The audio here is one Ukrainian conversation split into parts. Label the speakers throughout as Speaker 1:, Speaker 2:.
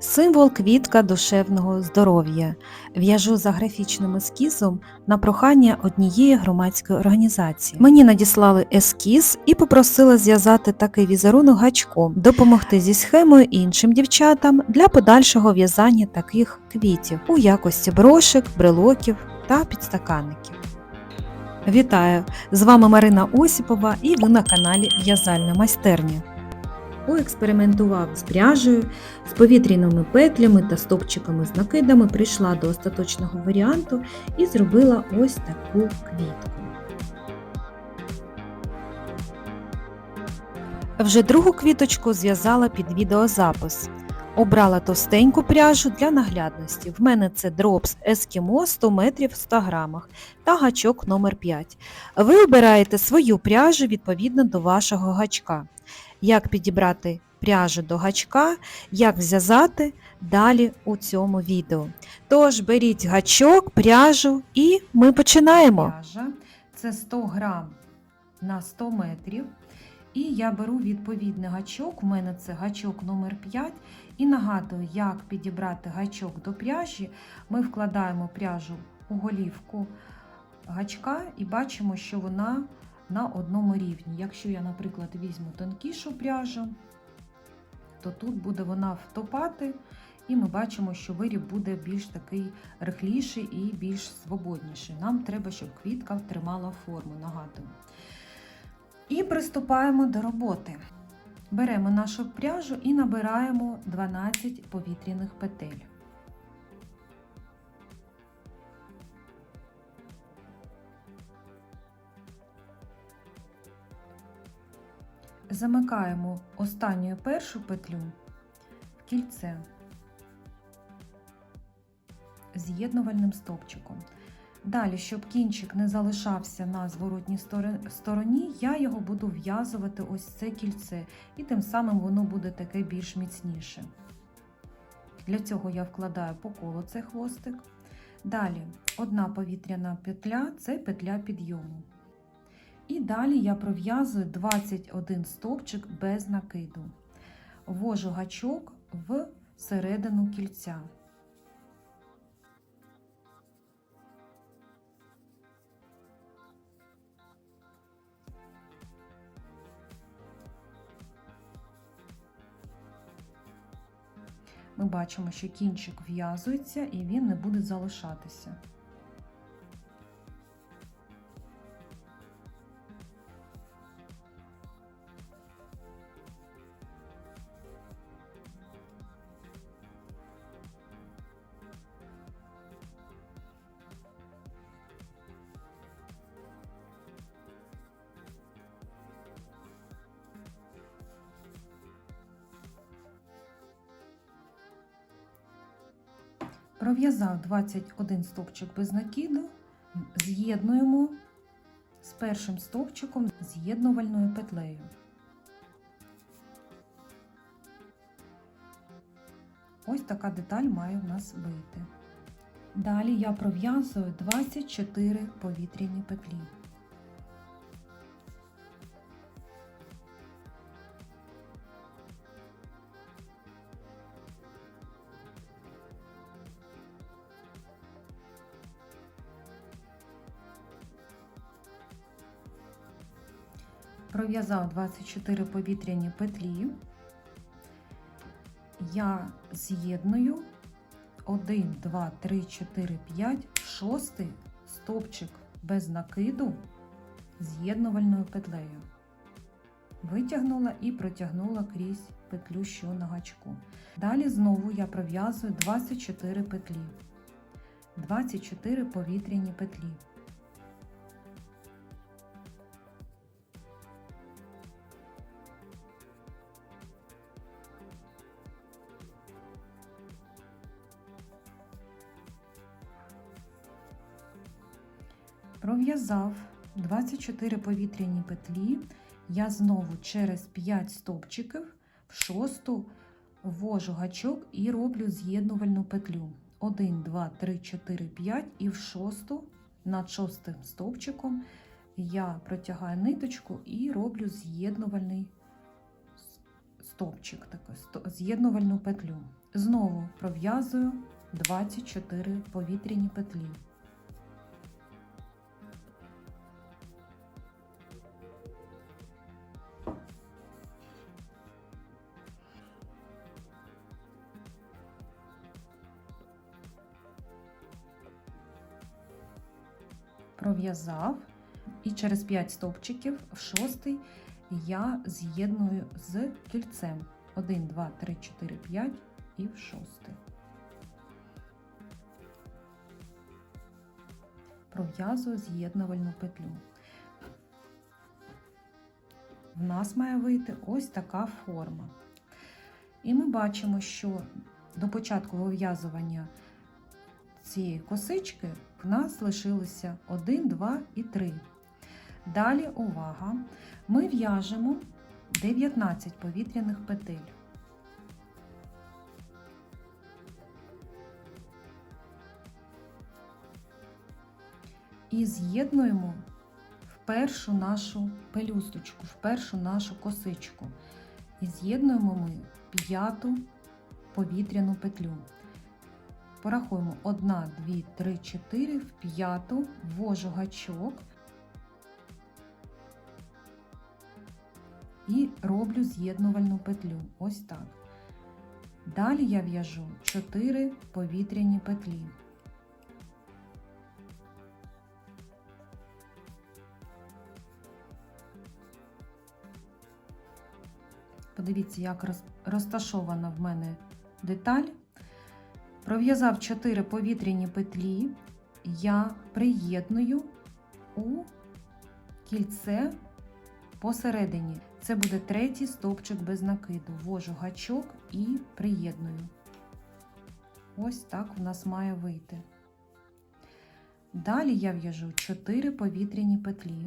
Speaker 1: Символ квітка душевного здоров'я. В'яжу за графічним ескізом на прохання однієї громадської організації. Мені надіслали ескіз і попросили зв'язати такий візерунок гачком, допомогти зі схемою іншим дівчатам для подальшого в'язання таких квітів у якості брошек, брелоків та підстаканників. Вітаю! З вами Марина Осіпова і ви на каналі В'язальна майстерня. Поекспериментував з пряжею, з повітряними петлями та стопчиками з накидами прийшла до остаточного варіанту і зробила ось таку квітку. Вже другу квіточку зв'язала під відеозапис. Обрала товстеньку пряжу для наглядності. В мене це дропс Ескімо 100 метрів в 100 грамах та гачок номер 5 Ви обираєте свою пряжу відповідно до вашого гачка. Як підібрати пряжу до гачка, як зв'язати далі у цьому відео. Тож беріть гачок, пряжу і ми починаємо. Пряжа це 100 грам на 100 метрів. І я беру відповідний гачок, у мене це гачок номер 5 і нагадую, як підібрати гачок до пряжі. Ми вкладаємо пряжу у голівку гачка і бачимо, що вона на одному рівні. Якщо я, наприклад, візьму тонкішу пряжу, то тут буде вона втопати, і ми бачимо, що виріб буде більш такий рихліший і більш свободніший. Нам треба, щоб квітка тримала форму, нагадую. І приступаємо до роботи. Беремо нашу пряжу і набираємо 12 повітряних петель. Замикаємо останню першу петлю в кільце з'єднувальним стовпчиком. Далі, щоб кінчик не залишався на зворотній стороні, я його буду в'язувати ось це кільце, і тим самим воно буде таке більш міцніше. Для цього я вкладаю по колу цей хвостик. Далі одна повітряна петля це петля підйому. І далі я пров'язую 21 стовпчик без накиду. Ввожу гачок в середину кільця. Ми бачимо, що кінчик в'язується і він не буде залишатися. Пров'язав 21 стовпчик без накиду, з'єднуємо з першим стовпчиком з'єднувальною петлею. Ось така деталь має в нас вийти. Далі я пров'язую 24 повітряні петлі. Пров'язав 24 повітряні петлі, я з'єдную 1, 2, 3, 4, 5, 6 стовпчик без накиду з'єднувальною петлею. Витягнула і протягнула крізь петлю, що на гачку. Далі знову я пров'язую 24 петлі, 24 повітряні петлі. Пров'язав 24 повітряні петлі, я знову через 5 стовпчиків в шосту ввожу гачок і роблю з'єднувальну петлю. 1, 2, 3, 4, 5 і в шосту над шостим стовпчиком я протягаю ниточку і роблю з'єднувальний стовпчик, з'єднувальну петлю. Знову пров'язую 24 повітряні петлі. Пров'язав і через 5 стовпчиків в шостий я з'єдную з кільцем. 1, 2, 3, 4, 5 і в шостий. Пров'язую з'єднувальну петлю. В нас має вийти ось така форма. І ми бачимо, що до початку вив'язування цієї косички в нас лишилося 1, 2 і 3. Далі увага! Ми в'яжемо 19 повітряних петель. І з'єднуємо в першу нашу пелюсточку, в першу нашу косичку. І з'єднуємо ми п'яту повітряну петлю. Порахуємо 1, 2, 3, 4, в п'яту ввожу гачок і роблю з'єднувальну петлю. Ось так. Далі я в'яжу 4 повітряні петлі. Подивіться, як розташована в мене деталь. Пров'язав 4 повітряні петлі, я приєдную у кільце посередині. Це буде третій стовпчик без накиду. Ввожу гачок і приєдную. Ось так в нас має вийти. Далі я в'яжу 4 повітряні петлі.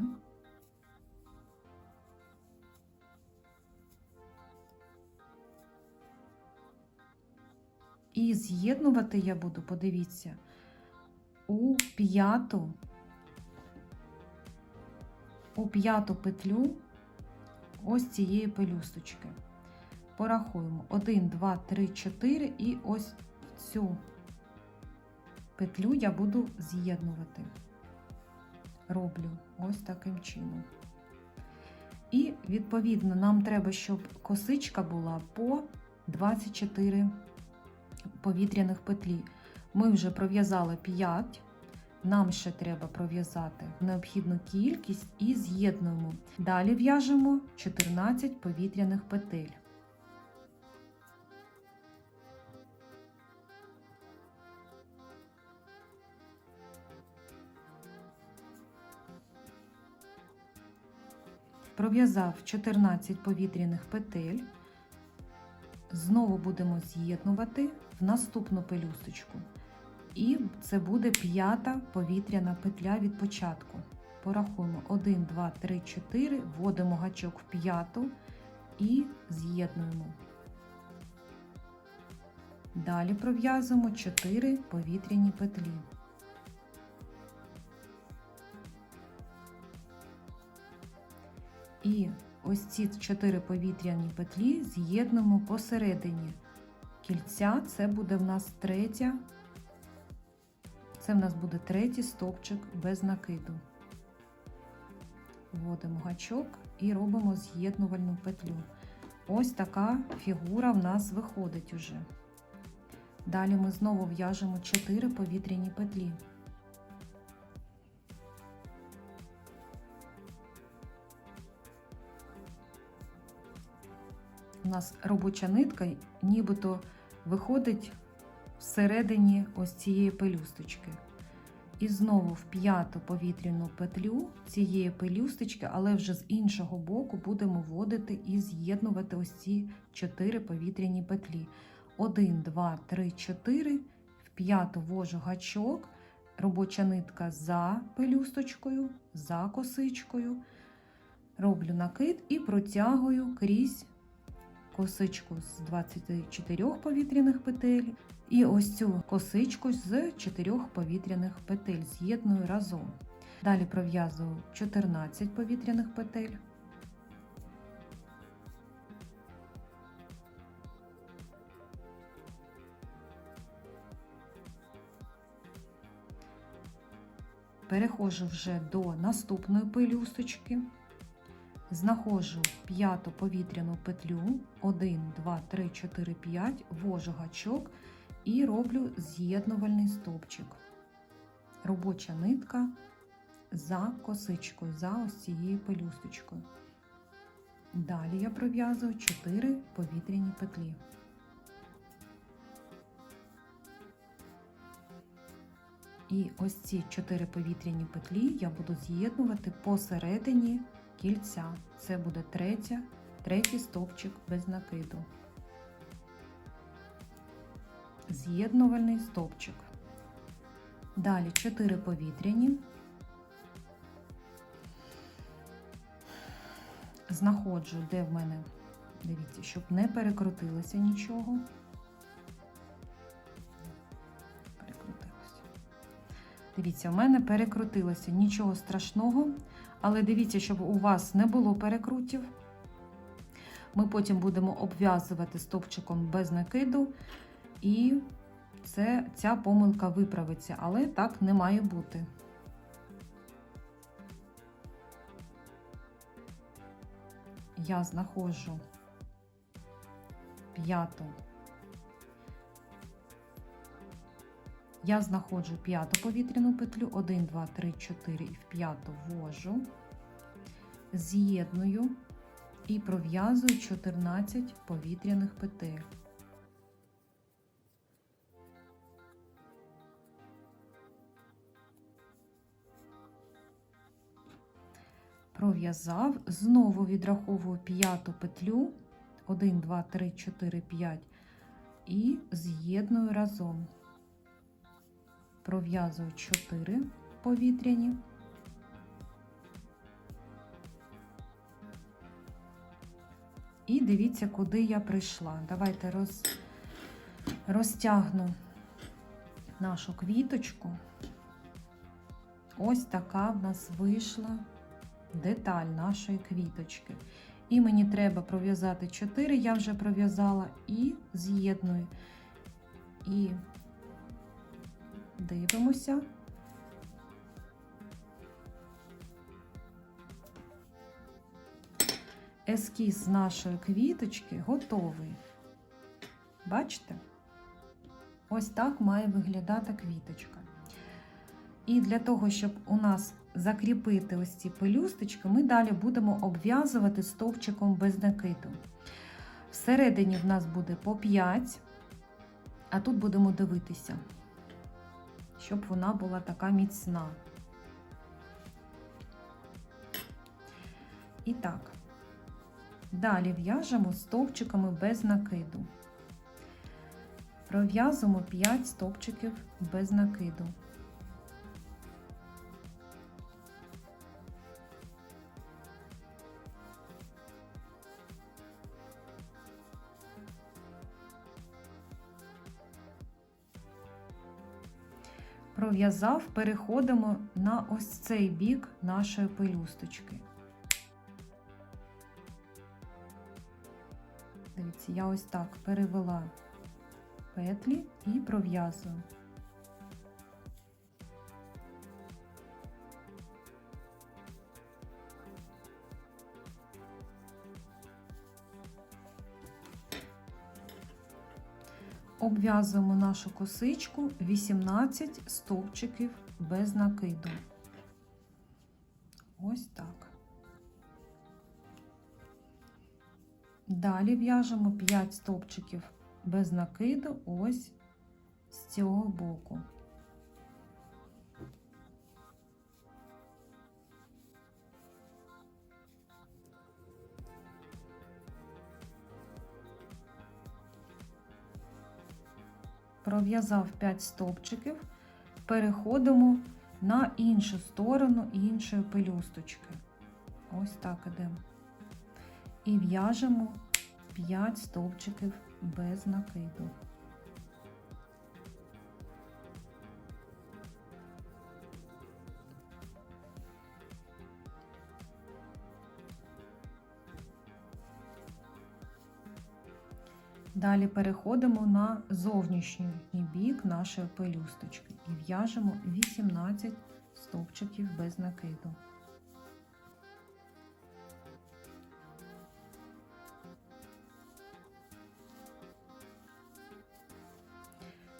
Speaker 1: І з'єднувати я буду, подивіться, у п'яту, у п'яту петлю ось цієї пелюсточки. Порахуємо 1, 2, 3, 4 і ось цю петлю я буду з'єднувати. Роблю ось таким чином. І, відповідно, нам треба, щоб косичка була по 24 повітряних петлі. Ми вже пров'язали 5, нам ще треба пров'язати необхідну кількість і з'єднуємо. Далі в'яжемо 14 повітряних петель. Пров'язав 14 повітряних петель. Знову будемо з'єднувати в наступну пелюсточку. І це буде п'ята повітряна петля від початку. Порахуємо 1, 2, 3, 4, вводимо гачок в п'яту і з'єднуємо. Далі пров'язуємо 4 повітряні петлі. І ось ці 4 повітряні петлі з'єднуємо посередині кільця. Це буде в нас третя, це в нас буде третій стовпчик без накиду. Вводимо гачок і робимо з'єднувальну петлю. Ось така фігура в нас виходить уже. Далі ми знову в'яжемо 4 повітряні петлі. Нас робоча нитка нібито виходить всередині ось цієї пелюсточки. І знову в п'яту повітряну петлю цієї пелюсточки, але вже з іншого боку будемо вводити і з'єднувати ось ці 4 повітряні петлі. 1, 2, 3, 4. В п'яту ввожу гачок, робоча нитка за пелюсточкою, за косичкою. Роблю накид і протягую крізь косичку з 24 повітряних петель і ось цю косичку з 4 повітряних петель з'єдную разом. Далі пров'язую 14 повітряних петель. Переходжу вже до наступної пелюсточки. Знаходжу п'яту повітряну петлю 1, 2, 3, 4, 5, ввожу гачок і роблю з'єднувальний стовпчик. Робоча нитка за косичкою, за ось цією пелюсточкою. Далі я пров'язую 4 повітряні петлі. І ось ці 4 повітряні петлі я буду з'єднувати посередині кільця. Це буде третя, третій стовпчик без накиду. З'єднувальний стовпчик. Далі 4 повітряні. Знаходжу, де в мене, дивіться, щоб не перекрутилося нічого. Перекрутилося. Дивіться, в мене перекрутилося нічого страшного, але дивіться, щоб у вас не було перекрутів. Ми потім будемо обв'язувати стовпчиком без накиду, і це, ця помилка виправиться, але так не має бути. Я знаходжу п'яту. Я знаходжу п'яту повітряну петлю, 1, 2, 3, 4 і в п'яту ввожу, з'єдную і пров'язую 14 повітряних петель. Пров'язав, знову відраховую п'яту петлю, 1, 2, 3, 4, 5 і з'єдную разом. Пров'язую 4 повітряні. І дивіться, куди я прийшла. Давайте роз, розтягну нашу квіточку. Ось така в нас вийшла деталь нашої квіточки. І мені треба пров'язати 4, я вже пров'язала, і з'єдную. І дивимося. Ескіз нашої квіточки готовий. Бачите? Ось так має виглядати квіточка. І для того, щоб у нас закріпити ось ці пелюсточки, ми далі будемо обв'язувати стовпчиком без накиду. Всередині в нас буде по 5, а тут будемо дивитися, щоб вона була така міцна. І так, далі в'яжемо стовпчиками без накиду. Пров'язуємо 5 стовпчиків без накиду. Пров'язав, переходимо на ось цей бік нашої пелюсточки. Дивіться, я ось так перевела петлі і пров'язую. Обв'язуємо нашу косичку 18 стовпчиків без накиду. Ось так. Далі в'яжемо 5 стовпчиків без накиду ось з цього боку. Пров'язав 5 стовпчиків, переходимо на іншу сторону іншої пелюсточки. Ось так ідемо. І в'яжемо 5 стовпчиків без накиду. Далі переходимо на зовнішній бік нашої пелюсточки і в'яжемо 18 стовпчиків без накиду.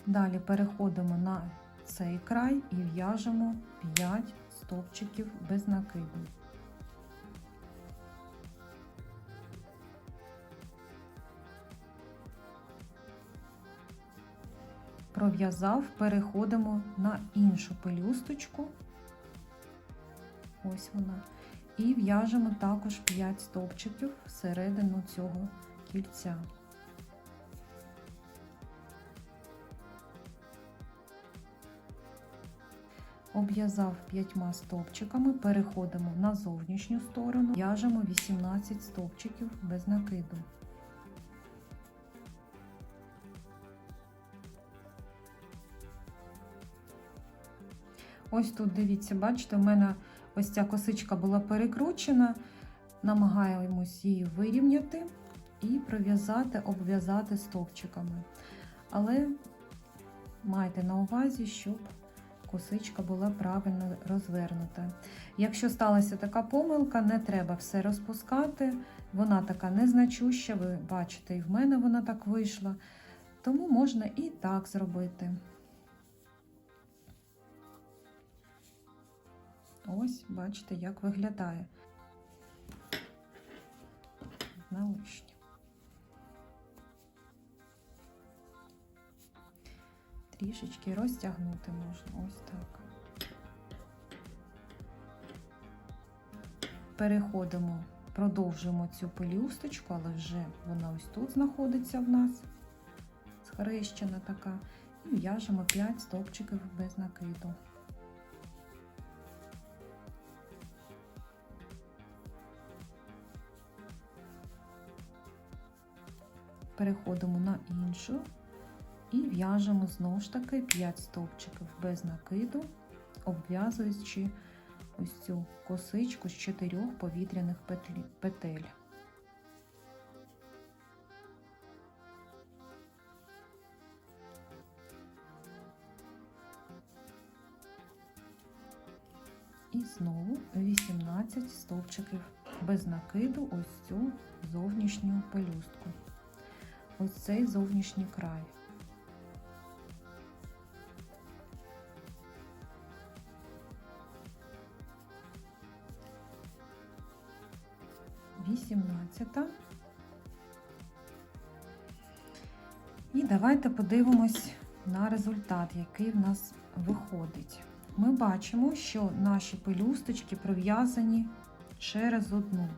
Speaker 1: Далі переходимо на цей край і в'яжемо 5 стовпчиків без накиду. Пров'язав, переходимо на іншу пелюсточку. Ось вона. І в'яжемо також 5 стовпчиків всередину цього кільця. Обв'язав п'ятьма стовпчиками, переходимо на зовнішню сторону, в'яжемо 18 стовпчиків без накиду. Ось тут, дивіться, бачите, у мене ось ця косичка була перекручена, намагаємось її вирівняти і пров'язати, обв'язати стовпчиками. Але майте на увазі, щоб косичка була правильно розвернута. Якщо сталася така помилка, не треба все розпускати. Вона така незначуща, ви бачите, і в мене вона так вийшла. Тому можна і так зробити. Ось, бачите, як виглядає. На лишнє. Трішечки розтягнути можна. Ось так. Переходимо, продовжуємо цю пелюсточку, але вже вона ось тут знаходиться в нас, схрещена така, і в'яжемо 5 стовпчиків без накиду. Переходимо на іншу і в'яжемо знову ж таки 5 стовпчиків без накиду, обв'язуючи ось цю косичку з 4 повітряних петель. І знову 18 стовпчиків без накиду ось цю зовнішню пелюстку. Ось цей зовнішній край. Вісімнадцята. І давайте подивимось на результат, який в нас виходить. Ми бачимо, що наші пелюсточки пров'язані через одну.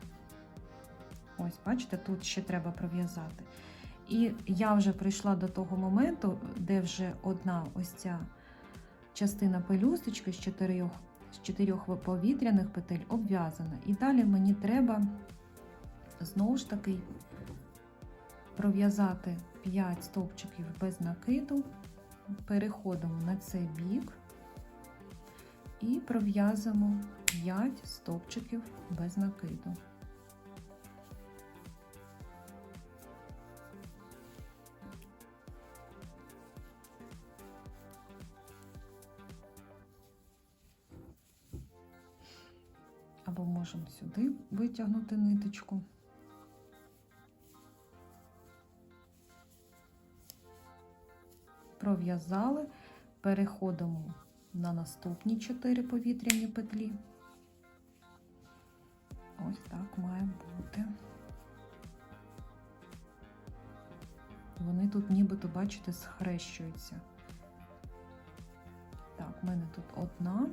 Speaker 1: Ось, бачите, тут ще треба пров'язати. І я вже прийшла до того моменту, де вже одна ось ця частина пелюсточки з чотирьох, з чотирьох повітряних петель обв'язана. І далі мені треба знову ж таки пров'язати 5 стовпчиків без накиду, переходимо на цей бік і пров'язуємо 5 стовпчиків без накиду. Можемо сюди витягнути ниточку. Пров'язали, переходимо на наступні 4 повітряні петлі. Ось так має бути. Вони тут нібито, бачите, схрещуються. Так, в мене тут одна.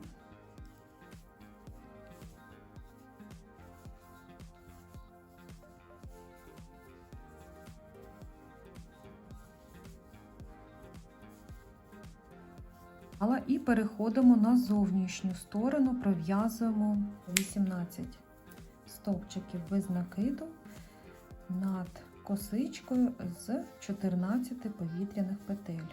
Speaker 1: Переходимо на зовнішню сторону, пров'язуємо 18 стовпчиків без накиду над косичкою з 14 повітряних петель.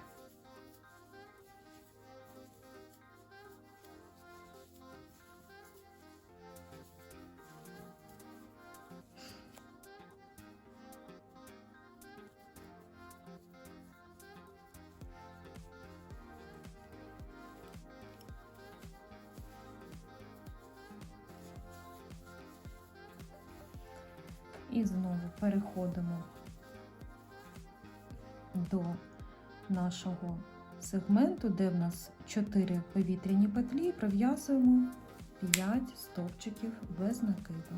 Speaker 1: І знову переходимо до нашого сегменту, де в нас 4 повітряні петлі, пров'язуємо 5 стовпчиків без накиду.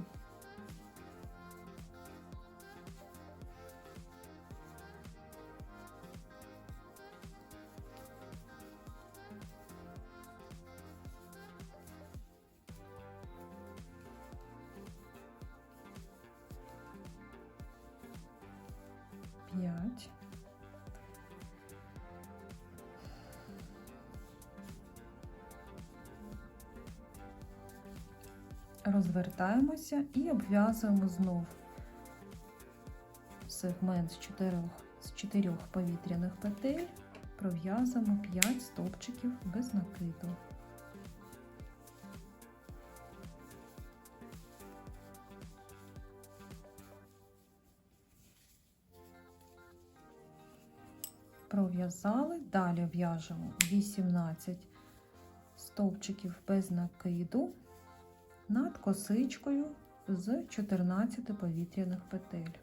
Speaker 1: Розвертаємося і обв'язуємо знов сегмент з чотирьох, з чотирьох повітряних петель, пров'язуємо 5 стовпчиків без накиду. Пров'язали, далі в'яжемо 18 стовпчиків без накиду над косичкою з 14 повітряних петель.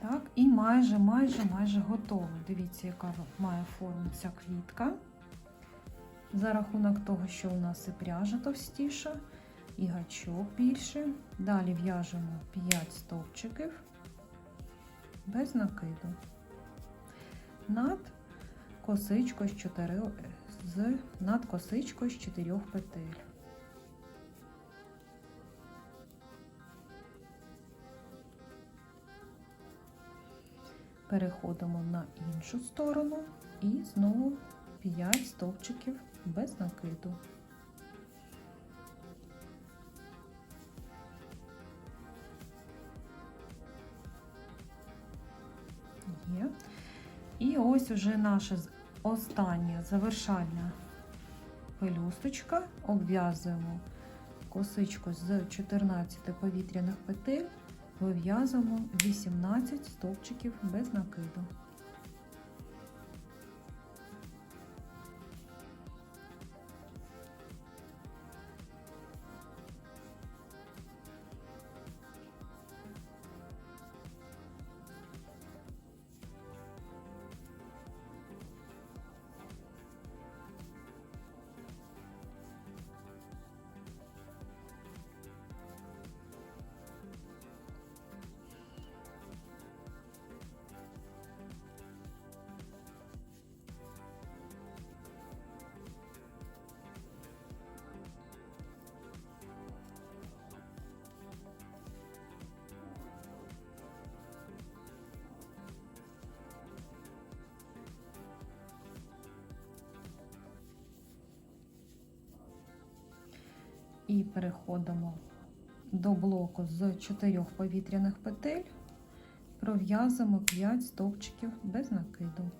Speaker 1: Так, і майже, майже, майже готово. Дивіться, яка має форму ця квітка. За рахунок того, що у нас і пряжа товстіша, і гачок більше. Далі в'яжемо 5 стовпчиків без накиду. Над косичкою з 4, з, над косичкою з 4 петель. Переходимо на іншу сторону і знову 5 стовпчиків без накиду. І ось уже наша остання завершальна пелюсточка. Обв'язуємо косичку з 14 повітряних петель, вив'язуємо 18 стовпчиків без накиду. І переходимо до блоку з 4 повітряних петель, пров'язуємо 5 стовпчиків без накиду.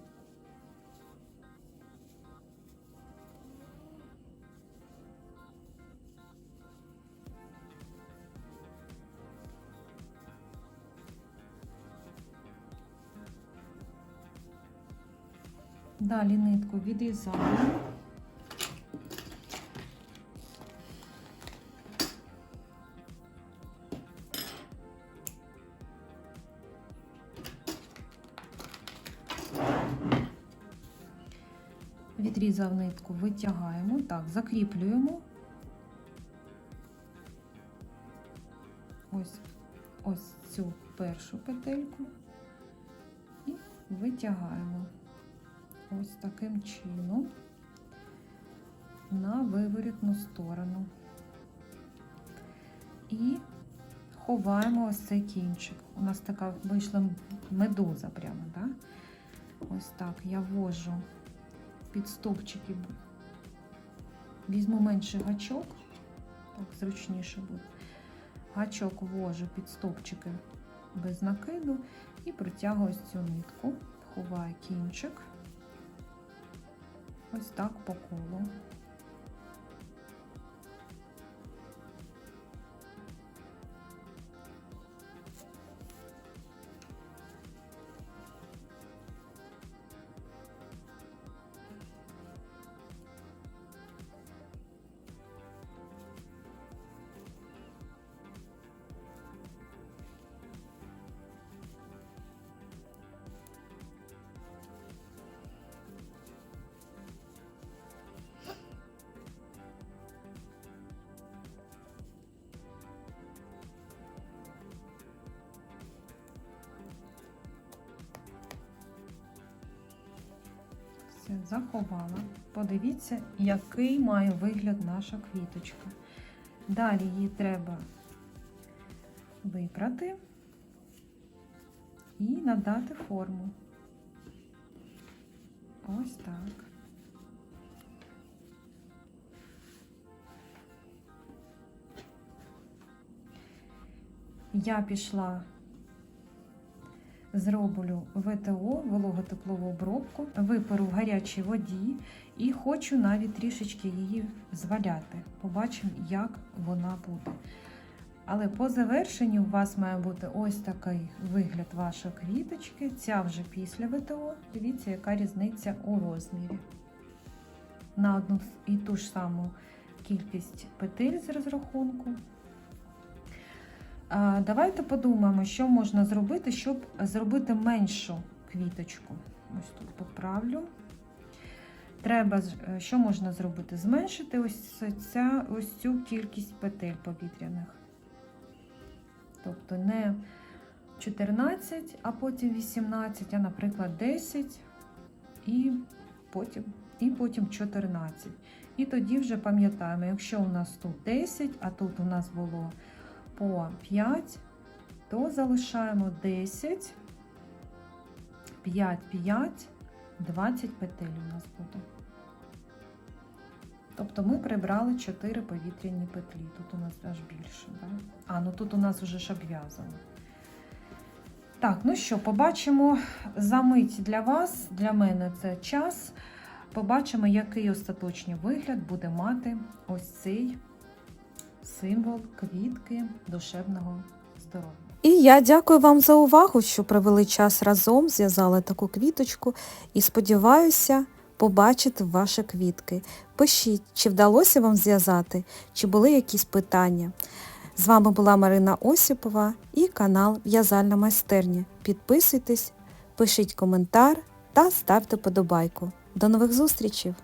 Speaker 1: Далі нитку відрізаємо. Відрізав нитку, витягаємо, так, закріплюємо. Ось, ось цю першу петельку і витягаємо ось таким чином на виворітну сторону. І ховаємо ось цей кінчик. У нас така вийшла медуза прямо, да? Ось так я ввожу під стовпчики. Візьму менший гачок, так зручніше буде. Гачок ввожу під стовпчики без накиду і протягую цю нитку, ховаю кінчик. Ось так по колу. Заховала. Подивіться, який має вигляд наша квіточка. Далі її треба випрати і надати форму. Ось так. Я пішла, зроблю ВТО, вологотеплову обробку, виперу в гарячій воді і хочу навіть трішечки її зваляти. Побачимо, як вона буде. Але по завершенню у вас має бути ось такий вигляд вашої квіточки. Ця вже після ВТО. Дивіться, яка різниця у розмірі. На одну і ту ж саму кількість петель з розрахунку. Давайте подумаємо, що можна зробити, щоб зробити меншу квіточку. Ось тут поправлю. Треба, е, що можна зробити? Зменшити ось, ця, ось цю кількість петель повітряних. Тобто не 14, а потім 18, а, наприклад, 10 і потім, і потім 14. І тоді вже пам'ятаємо, якщо у нас тут 10, а тут у нас було по 5, то залишаємо 10, 5, 5, 20 петель у нас буде. Тобто ми прибрали 4 повітряні петлі. Тут у нас аж більше. Да? А, ну тут у нас вже ж обв'язано. Так, ну що, побачимо за мить для вас, для мене це час. Побачимо, який остаточний вигляд буде мати ось цей символ квітки душевного здоров'я.
Speaker 2: І я дякую вам за увагу, що провели час разом, зв'язали таку квіточку і сподіваюся побачити ваші квітки. Пишіть, чи вдалося вам зв'язати, чи були якісь питання. З вами була Марина Осіпова і канал В'язальна майстерня. Підписуйтесь, пишіть коментар та ставте подобайку. До нових зустрічей!